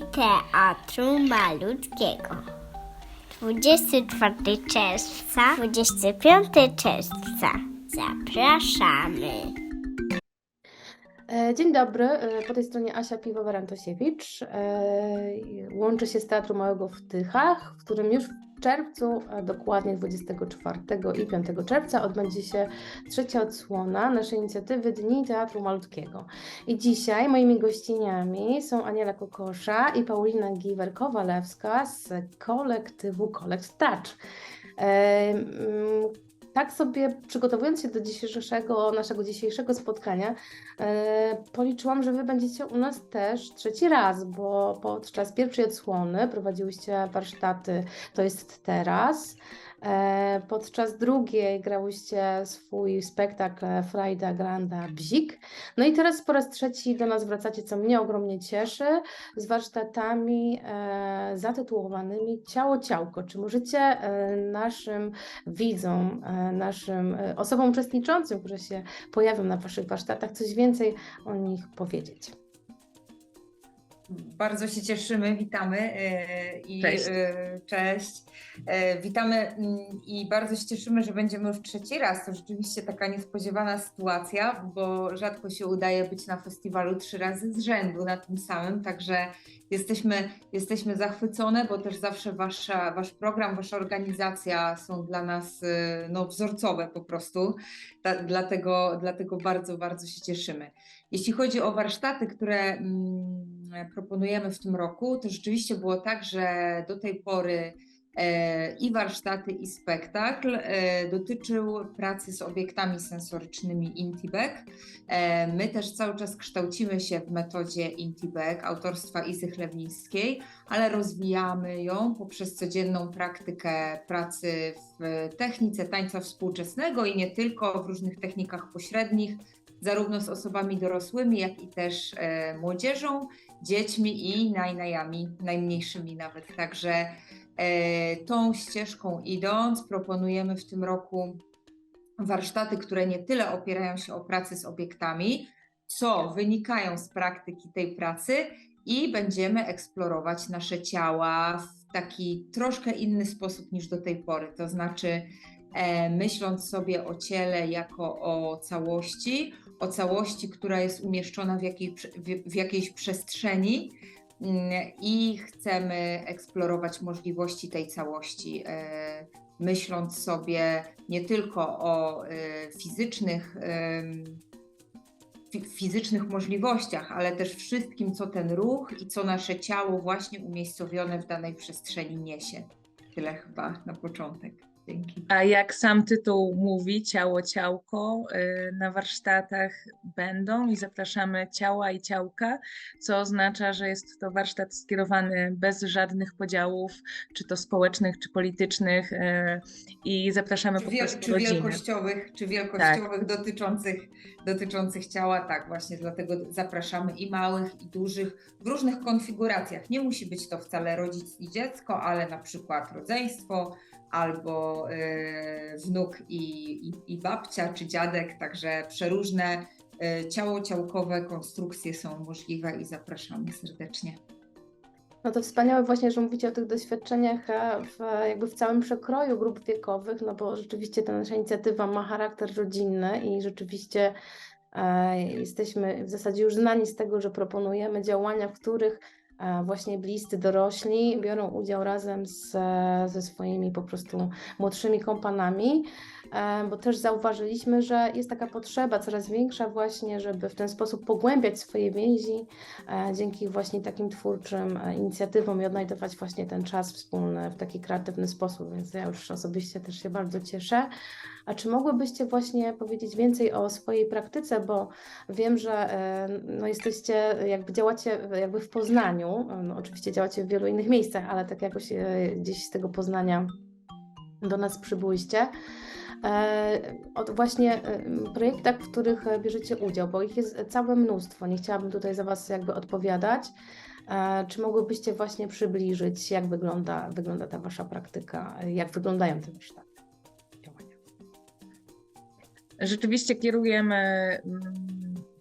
Teatru Malutkiego. 24 czerwca, 25 czerwca. Zapraszamy. E, Dzień dobry, e, po tej stronie Asia Piwovar-Antosiewicz. E, Łączę się z Teatru Małego w Tychach, w którym już czerwcu, dokładnie 24 i 5 czerwca odbędzie się trzecia odsłona naszej inicjatywy Dni Teatru Malutkiego. I dzisiaj moimi gościniami są Aniela Kokosza i Paulina Giwer-Kowalewska z kolektywu Collect Touch. Tak sobie przygotowując się do dzisiejszego, naszego dzisiejszego spotkania, e, policzyłam, że Wy będziecie u nas też trzeci raz, bo podczas pierwszej odsłony prowadziłyście warsztaty To jest teraz. E, podczas drugiej grałyście swój spektakl Frajda Granda Bzik. No i teraz po raz trzeci do nas wracacie, co mnie ogromnie cieszy, z warsztatami e, zatytułowanymi Ciało Ciałko. Czy możecie e, naszym widzom, naszym osobom uczestniczącym, które się pojawią na Waszych warsztatach, coś więcej o nich powiedzieć? Bardzo się cieszymy, witamy e, i Cześć. e, cześć. E, Witamy mm, i bardzo się cieszymy, że będziemy już trzeci raz. To rzeczywiście taka niespodziewana sytuacja, bo rzadko się udaje być na festiwalu trzy razy z rzędu na tym samym, także jesteśmy, jesteśmy zachwycone, bo też zawsze wasza, wasz program, wasza organizacja są dla nas no, wzorcowe po prostu. Ta, dlatego, dlatego bardzo, bardzo się cieszymy. Jeśli chodzi o warsztaty, które mm, proponujemy w tym roku, to rzeczywiście było tak, że do tej pory e, i warsztaty, i spektakl e, dotyczył pracy z obiektami sensorycznymi Intibek. E, my też cały czas kształcimy się w metodzie Intibek autorstwa Izy Chlewnickiej, ale rozwijamy ją poprzez codzienną praktykę pracy w technice tańca współczesnego i nie tylko, w różnych technikach pośrednich, zarówno z osobami dorosłymi, jak i też e, młodzieżą, dziećmi i najnajami, najmniejszymi nawet. Także e, tą ścieżką idąc, proponujemy w tym roku warsztaty, które nie tyle opierają się o pracę z obiektami, co wynikają z praktyki tej pracy i będziemy eksplorować nasze ciała w taki troszkę inny sposób niż do tej pory. To znaczy, e, myśląc sobie o ciele jako o całości, o całości, która jest umieszczona w, jakiej, w, jakiejś przestrzeni mm, i chcemy eksplorować możliwości tej całości, e, myśląc sobie nie tylko o e, fizycznych, fi- fizycznych możliwościach, ale też wszystkim, co ten ruch i co nasze ciało właśnie umiejscowione w danej przestrzeni niesie. Tyle chyba na początek. Dzięki. A jak sam tytuł mówi, ciało, ciałko, y, na warsztatach będą i zapraszamy ciała i ciałka, co oznacza, że jest to warsztat skierowany bez żadnych podziałów, czy to społecznych, czy politycznych y, i zapraszamy Czy, po prostu czy wielkościowych, czy wielkościowych dotyczących, dotyczących ciała, tak właśnie dlatego zapraszamy i małych, i dużych w różnych konfiguracjach. Nie musi być to wcale rodzic i dziecko, ale na przykład rodzeństwo albo y, wnuk i, i, i babcia, czy dziadek, także przeróżne y, ciało, ciałkowe konstrukcje są możliwe i zapraszamy serdecznie. No to wspaniałe właśnie, że mówicie o tych doświadczeniach e, w, jakby w całym przekroju grup wiekowych, no bo rzeczywiście ta nasza inicjatywa ma charakter rodzinny i rzeczywiście e, jesteśmy w zasadzie już znani z tego, że proponujemy działania, w których właśnie bliscy dorośli biorą udział razem z, ze swoimi po prostu młodszymi kompanami, e, bo też zauważyliśmy, że jest taka potrzeba coraz większa właśnie, żeby w ten sposób pogłębiać swoje więzi, e, dzięki właśnie takim twórczym e, inicjatywom i odnajdywać właśnie ten czas wspólny w taki kreatywny sposób, więc ja już osobiście też się bardzo cieszę. A czy mogłybyście właśnie powiedzieć więcej o swojej praktyce, bo wiem, że no jesteście, jakby działacie jakby w Poznaniu, no oczywiście działacie w wielu innych miejscach, ale tak jakoś e, gdzieś z tego Poznania do nas przybyłyście. E, Od właśnie e, projektach, w których bierzecie udział, bo ich jest całe mnóstwo. Nie chciałabym tutaj za Was jakby odpowiadać. Czy mogłybyście właśnie przybliżyć, jak wygląda, wygląda ta Wasza praktyka, jak wyglądają te warsztaty, działania? Rzeczywiście kierujemy mm,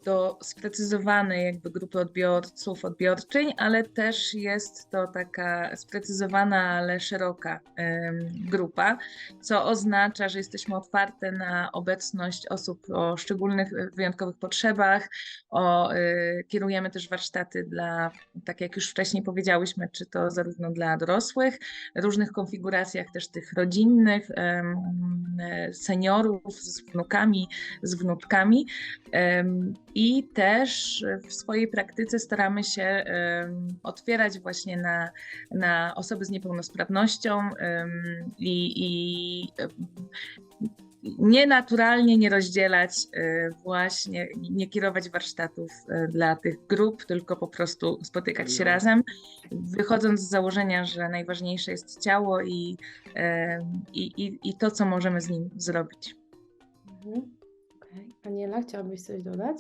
do sprecyzowanej jakby grupy odbiorców, odbiorczyń, ale też jest to taka sprecyzowana, ale szeroka grupa, co oznacza, że jesteśmy otwarte na obecność osób o szczególnych, e, wyjątkowych potrzebach, o, y, kierujemy też warsztaty dla, tak jak już wcześniej powiedziałyśmy, czy to zarówno dla dorosłych, różnych konfiguracjach też tych rodzinnych, e, seniorów z wnukami, z wnuczkami. I też w swojej praktyce staramy się otwierać właśnie na, na osoby z niepełnosprawnością i, i nienaturalnie nie rozdzielać e, właśnie, nie kierować warsztatów e, dla tych grup, tylko po prostu spotykać się razem, wychodząc z założenia, że najważniejsze jest ciało i, i, i to, co możemy z nim zrobić. Mhm. Aniela, chciałabyś coś dodać?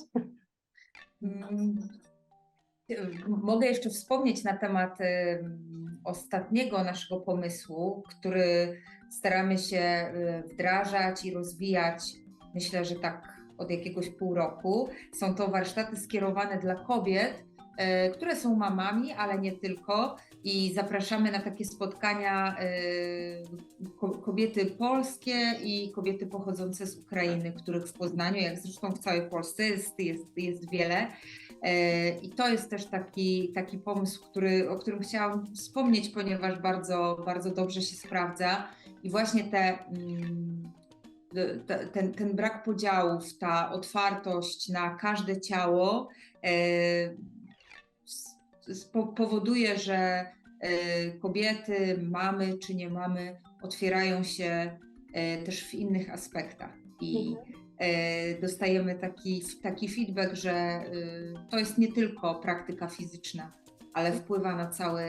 Mm, Mogę jeszcze wspomnieć na temat em, ostatniego naszego pomysłu, który staramy się e, wdrażać i rozwijać, myślę, że tak od jakiegoś pół roku. Są to warsztaty skierowane dla kobiet, które są mamami, ale nie tylko. I zapraszamy na takie spotkania e, ko- kobiety polskie i kobiety pochodzące z Ukrainy, których w Poznaniu, jak zresztą w całej Polsce, jest, jest, jest wiele. E, I to jest też taki, taki pomysł, który, o którym chciałam wspomnieć, ponieważ bardzo, bardzo dobrze się sprawdza. I właśnie te, mm, te, ten, ten brak podziałów, ta otwartość na każde ciało e, powoduje, że e, kobiety, mamy czy nie mamy, otwierają się e, też w innych aspektach. I e, dostajemy taki, taki feedback, że to jest nie tylko praktyka fizyczna, ale wpływa na cały,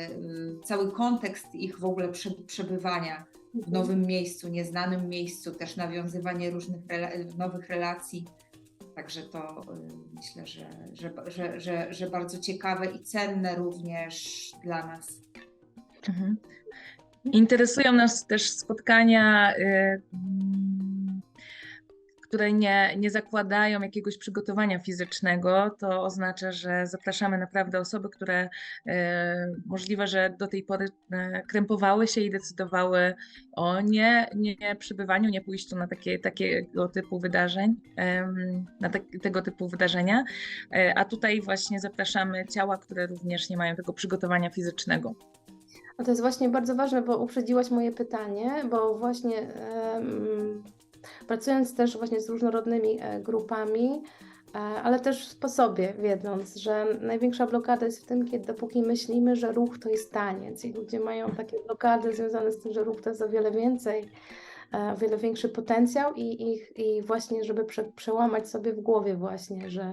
cały kontekst ich w ogóle prze, przebywania w nowym miejscu, nieznanym miejscu, też nawiązywanie różnych nowych relacji. Także to y, myślę, że, że, że, że, że bardzo ciekawe i cenne również dla nas. Mhm. Interesują nas też spotkania, y, które nie, nie zakładają jakiegoś przygotowania fizycznego. To oznacza, że zapraszamy naprawdę osoby, które y, możliwe, że do tej pory y, krępowały się i decydowały o nie, nie przybywaniu, nie pójściu na takie, takiego typu wydarzeń, na tak, tego typu wydarzenia. E, A tutaj właśnie zapraszamy ciała, które również nie mają tego przygotowania fizycznego. No to jest właśnie bardzo ważne, bo uprzedziłaś moje pytanie, bo właśnie pracując też właśnie z różnorodnymi e, grupami, e, ale też po sobie, wiedząc, że największa blokada jest w tym, kiedy dopóki myślimy, że ruch to jest taniec i ludzie mają takie blokady związane z tym, że ruch to jest o wiele więcej, e, o wiele większy potencjał i, i, i właśnie, żeby prze, przełamać sobie w głowie właśnie, że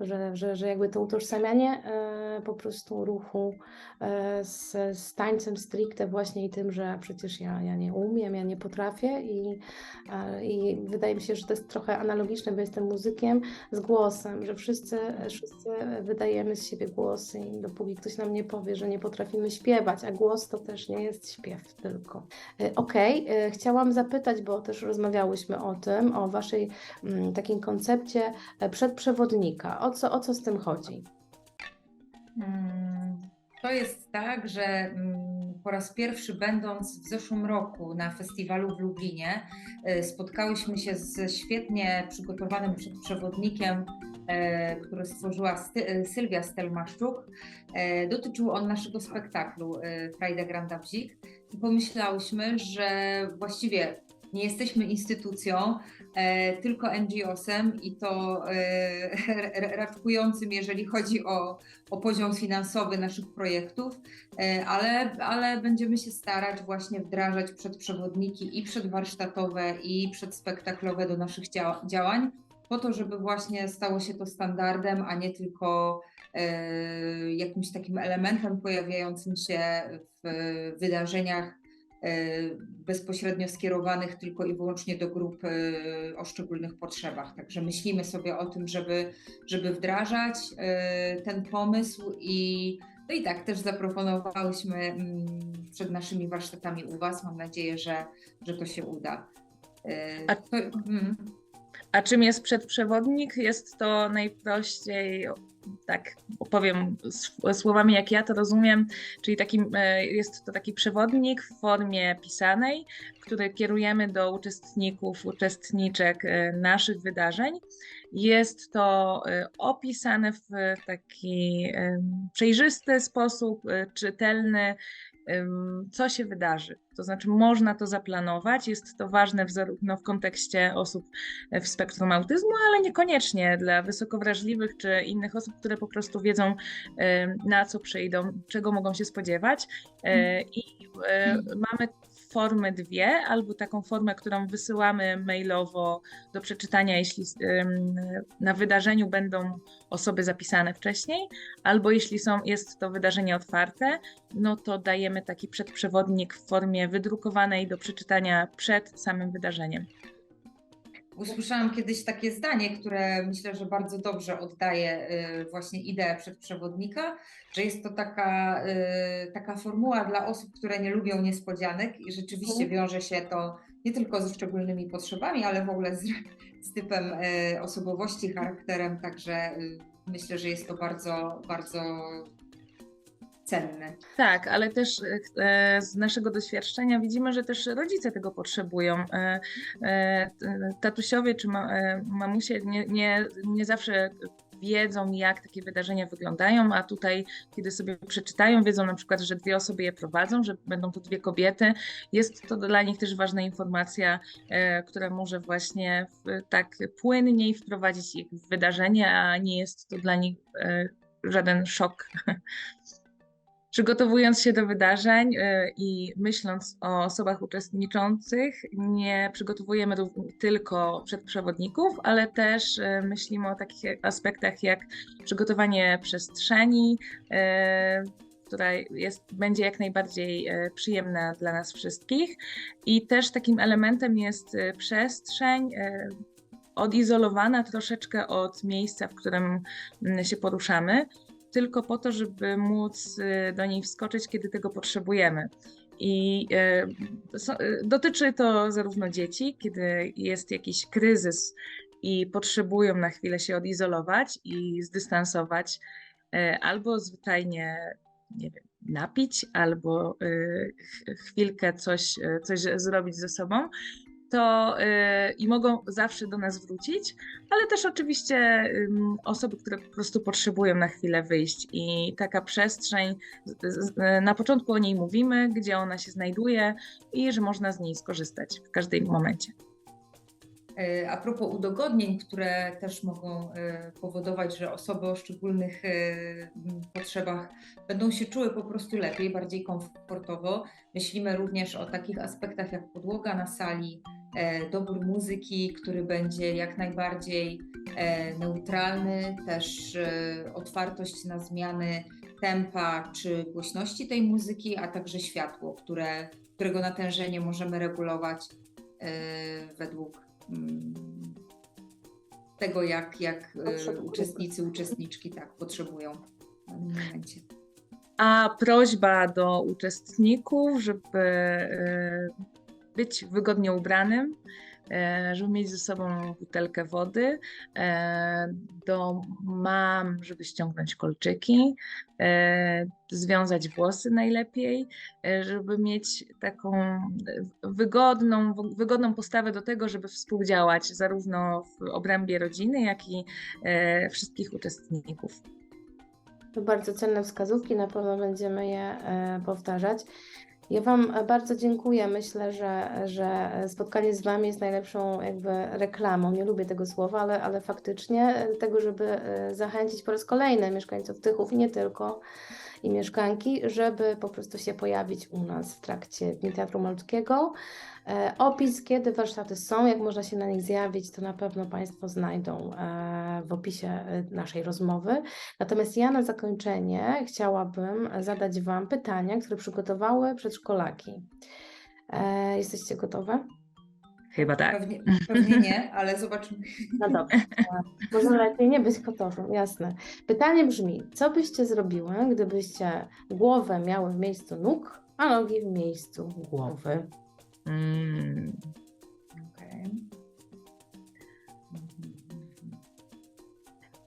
że, że, że jakby to utożsamianie e, po prostu ruchu e, z, z tańcem stricte właśnie i tym, że przecież ja, ja nie umiem, ja nie potrafię i, e, i wydaje mi się, że to jest trochę analogiczne, bo jestem muzykiem z głosem, że wszyscy, wszyscy wydajemy z siebie głosy i dopóki ktoś nam nie powie, że nie potrafimy śpiewać, a głos to też nie jest śpiew tylko. Okej, e, chciałam zapytać, bo też rozmawiałyśmy o tym, o waszej mm, takim koncepcie przedprzewodnika. O co, o co z tym chodzi? Mm, To jest tak, że mm, po raz pierwszy będąc w zeszłym roku na festiwalu w Lublinie, e, spotkałyśmy się z świetnie przygotowanym przewodnikiem, e, który stworzyła e, Sylwia Stelmaszczuk. Dotyczył on naszego spektaklu Frajda Granda Bzik i pomyślałyśmy, że właściwie nie jesteśmy instytucją, e, tylko NGO-sem i to e, raczkującym, jeżeli chodzi o, o poziom finansowy naszych projektów, e, ale, ale będziemy się starać właśnie wdrażać przedprzewodniki i przedwarsztatowe, i przedspektaklowe do naszych dzia- działań, po to, żeby właśnie stało się to standardem, a nie tylko e, jakimś takim elementem pojawiającym się w wydarzeniach bezpośrednio skierowanych tylko i wyłącznie do grup e, o szczególnych potrzebach. Także myślimy sobie o tym, żeby, żeby wdrażać e, ten pomysł i no i tak też zaproponowałyśmy mm, przed naszymi warsztatami u Was. Mam nadzieję, że, że to się uda. E, A- To, mm, A czym jest przedprzewodnik? Jest to najprościej, tak opowiem sł- słowami, jak ja to rozumiem, czyli takim, e, jest to taki przewodnik w formie pisanej, który kierujemy do uczestników, uczestniczek e, naszych wydarzeń. Jest to e, opisane w taki przejrzysty sposób, czytelny, co się wydarzy. To znaczy, można to zaplanować. Jest to ważne w, zarówno w kontekście osób w spektrum autyzmu, ale niekoniecznie dla wysoko wrażliwych czy innych osób, które po prostu wiedzą, na co przyjdą, czego mogą się spodziewać. E, I e, mamy formy dwie, albo taką formę, którą wysyłamy mailowo do przeczytania, jeśli na wydarzeniu będą osoby zapisane wcześniej, albo jeśli są, jest to wydarzenie otwarte, no to dajemy taki przedprzewodnik w formie wydrukowanej do przeczytania przed samym wydarzeniem. Usłyszałam kiedyś takie zdanie, które myślę, że bardzo dobrze oddaje y, właśnie ideę przedprzewodnika, że jest to taka, y, taka formuła dla osób, które nie lubią niespodzianek i rzeczywiście Mhm. wiąże się to nie tylko ze szczególnymi potrzebami, ale w ogóle z, z typem y, osobowości, charakterem, także myślę, że jest to bardzo, bardzo Tak, ale też e, z naszego doświadczenia widzimy, że też rodzice tego potrzebują. E, e, Tatusiowie czy ma, e, mamusie nie, nie, nie zawsze wiedzą, jak takie wydarzenia wyglądają, a tutaj, kiedy sobie przeczytają, wiedzą na przykład, że dwie osoby je prowadzą, że będą to dwie kobiety. Jest to dla nich też ważna informacja, e, która może właśnie tak płynniej wprowadzić ich w wydarzenie, a nie jest to dla nich e, żaden szok. Przygotowując się do wydarzeń y, i myśląc o osobach uczestniczących, nie przygotowujemy tylko przedprzewodników, ale też y, myślimy o takich aspektach jak przygotowanie przestrzeni, y, która jest, będzie jak najbardziej przyjemna dla nas wszystkich. I też takim elementem jest przestrzeń. Odizolowana troszeczkę od miejsca, w którym mm, się poruszamy, tylko po to, żeby móc y, do niej wskoczyć, kiedy tego potrzebujemy. I y, y, dotyczy to zarówno dzieci, kiedy jest jakiś kryzys i potrzebują na chwilę się odizolować i zdystansować, albo zwyczajnie, nie wiem, napić, albo ch- chwilkę coś, coś zrobić ze sobą. To y, i mogą zawsze do nas wrócić, ale też oczywiście osoby, które po prostu potrzebują na chwilę wyjść i taka przestrzeń, na początku o niej mówimy, gdzie ona się znajduje i że można z niej skorzystać w każdym momencie. E, A propos udogodnień, które też mogą e, powodować, że osoby o szczególnych e, potrzebach będą się czuły po prostu lepiej, bardziej komfortowo. Myślimy również o takich aspektach jak podłoga na sali, dobór muzyki, który będzie jak najbardziej neutralny, też otwartość na zmiany tempa czy głośności tej muzyki, a także światło, które, którego natężenie możemy regulować według tego, jak, jak Potrzebują. uczestnicy, uczestniczki tak potrzebują w danym momencie. A prośba do uczestników, żeby e, być wygodnie ubranym, żeby mieć ze sobą butelkę wody, e, do mam, żeby ściągnąć kolczyki, e, związać włosy najlepiej, e, żeby mieć taką e, wygodną, wygodną postawę do tego, żeby współdziałać zarówno w obrębie rodziny, jak i e, wszystkich uczestników. To bardzo cenne wskazówki, na pewno będziemy je e, powtarzać. Ja Wam e, bardzo dziękuję. Myślę, że, że spotkanie z Wami jest najlepszą jakby reklamą. Nie lubię tego słowa, ale, ale faktycznie e, tego, żeby e, zachęcić po raz kolejny mieszkańców Tychów i nie tylko, i mieszkanki, żeby po prostu się pojawić u nas w trakcie Dni Teatru Malutkiego. E, Opis, kiedy warsztaty są, jak można się na nich zjawić, to na pewno Państwo znajdą e, w opisie e, naszej rozmowy. Natomiast ja na zakończenie chciałabym zadać Wam pytania, które przygotowały przedszkolaki. Jesteście gotowe? Chyba tak. Pewnie, pewnie nie, ale zobaczymy. No dobrze. Może lepiej nie być gotowym, jasne. Pytanie brzmi, co byście zrobiły, gdybyście głowę miały w miejscu nóg, a nogi w miejscu głowy?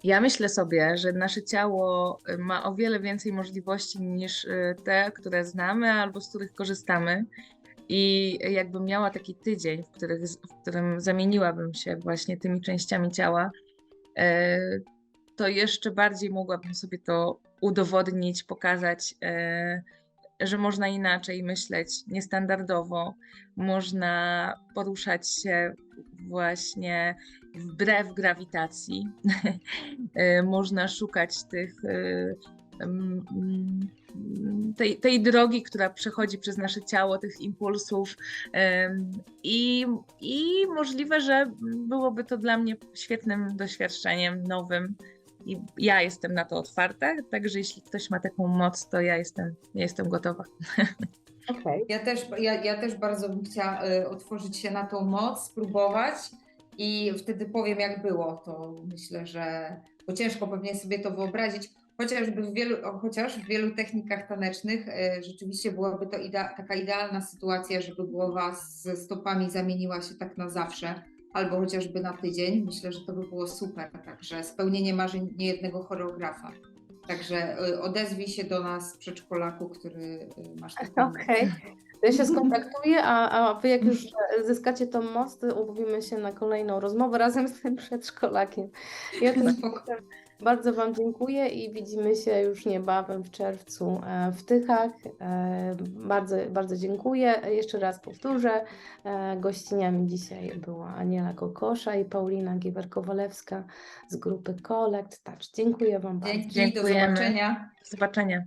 Ja myślę sobie, że nasze ciało y, ma o wiele więcej możliwości niż y, te, które znamy albo z których korzystamy. I jakbym miała taki tydzień, w, których, w którym zamieniłabym się właśnie tymi częściami ciała, e, to jeszcze bardziej mogłabym sobie to udowodnić, pokazać, e, że można inaczej myśleć, niestandardowo, można poruszać się właśnie wbrew grawitacji, E, można szukać tych, e, mm, mm, tej, tej drogi, która przechodzi przez nasze ciało, tych impulsów. I, I możliwe, że byłoby to dla mnie świetnym doświadczeniem, nowym. I ja jestem na to otwarta, także jeśli ktoś ma taką moc, to ja jestem, ja jestem gotowa. Okej. Ja też, ja, ja też bardzo bym chciała y, otworzyć się na tą moc, spróbować i wtedy powiem, jak było. To myślę, że bo ciężko pewnie sobie to wyobrazić. Chociażby w wielu, chociaż w wielu technikach tanecznych y, rzeczywiście byłaby to idea, taka idealna sytuacja, żeby głowa ze stopami zamieniła się tak na zawsze, albo chociażby na tydzień. Myślę, że to by było super. Także spełnienie marzeń niejednego choreografa. Także y, odezwij się do nas, przedszkolaku, który y, masz taką. Okej. To ja się skontaktuję, a, a wy jak już zyskacie tą moc, to umówimy się na kolejną rozmowę razem z tym przedszkolakiem. Ja też Spoko. Bardzo Wam dziękuję i widzimy się już niebawem w czerwcu e, w Tychach. E, Bardzo, bardzo dziękuję. Jeszcze raz powtórzę. e, Gościniami dzisiaj była Aniela Kokosza i Paulina Giwer-Kowalewska z grupy Collect Touch. Dziękuję Wam bardzo. Dzięki, do Dziękujemy. zobaczenia. Do zobaczenia.